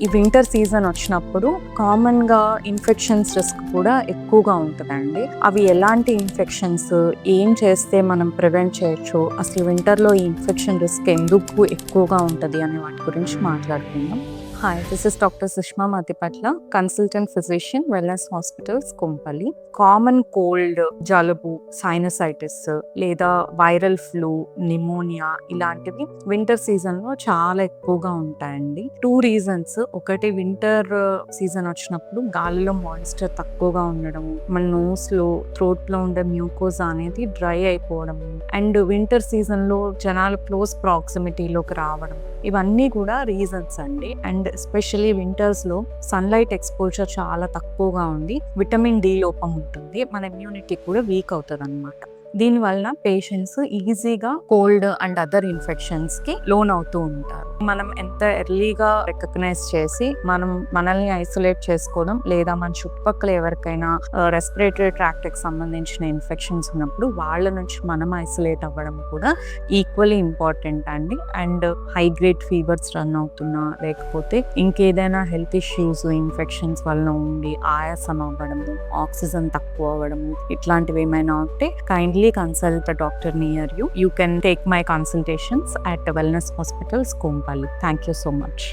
ఈ winter season వచ్చినప్పుడు కామన్గా ఇన్ఫెక్షన్స్ రిస్క్ కూడా ఎక్కువగా ఉంటుందండి. అవి ఎలాంటి ఇన్ఫెక్షన్స్ ఏం చేస్తే మనం ప్రివెంట్ చేయొచ్చు? అసలు వింటర్లో ఈ ఇన్ఫెక్షన్ రిస్క్ ఎందుకు ఎక్కువగా ఉంటుంది అనే వాటి గురించి మాట్లాడుకుందాం. Hi this is doctor Sushma Mathipatla consultant physician wellness hospitals Kompally common cold జలుబు సైనసైటిస్ లేదా వైరల్ ఫ్లూ నిమోనియా ఇలాంటివి వింటర్ సీజన్లో చాలా ఎక్కువగా ఉంటాయండి. టూ రీజన్స్ ఒకటి వింటర్ సీజన్ వచ్చినప్పుడు గాలిలో మాయిశ్చర్ తక్కువగా ఉండడం మన నోస్లో థ్రోట్లో ఉండే మ్యూకోజ్ అనేది డ్రై అయిపోవడం అండ్ వింటర్ సీజన్లో జనాలు క్లోజ్ ప్రాక్సిమిటీలోకి రావడం. ఇవన్నీ కూడా రీజన్స్ అండి. అండ్ ఎస్పెషలీ వింటర్స్లో సన్లైట్ ఎక్స్పోజర్ చాలా తక్కువగా ఉంది. విటమిన్ డి లోపం ఉంటుంది. మన ఇమ్యూనిటీ కూడా వీక్ అవుతుంది అనమాట దీనివలన పేషెంట్స్ ఈజీగా కోల్డ్ అండ్ అదర్ ఇన్ఫెక్షన్స్కి లోన్ అవుతూ ఉంటారు. మనం ఎంత ఎర్లీగా రికగ్నైజ్ చేసి మనం మనల్ని ఐసోలేట్ చేసుకోవడం లేదా మన చుట్టుపక్కల ఎవరికైనా రెస్పిరేటరీ ట్రాక్టర్కి సంబంధించిన ఇన్ఫెక్షన్స్ ఉన్నప్పుడు వాళ్ళ నుంచి మనం ఐసోలేట్ అవ్వడం కూడా ఈక్వల్లీ ఇంపార్టెంట్ అండి. And high grade fevers run అవుతున్నా లేకపోతే ఇంకేదైనా హెల్త్ ఇష్యూస్ ఇన్ఫెక్షన్స్ వలన ఉండి ఆయాసం అవ్వడము ఆక్సిజన్ తక్కువ అవ్వడము ఇట్లాంటివి ఏమైనా ఉంటే kindly consult the doctor near you you can take my consultations at wellness hospitals Kompally thank you so much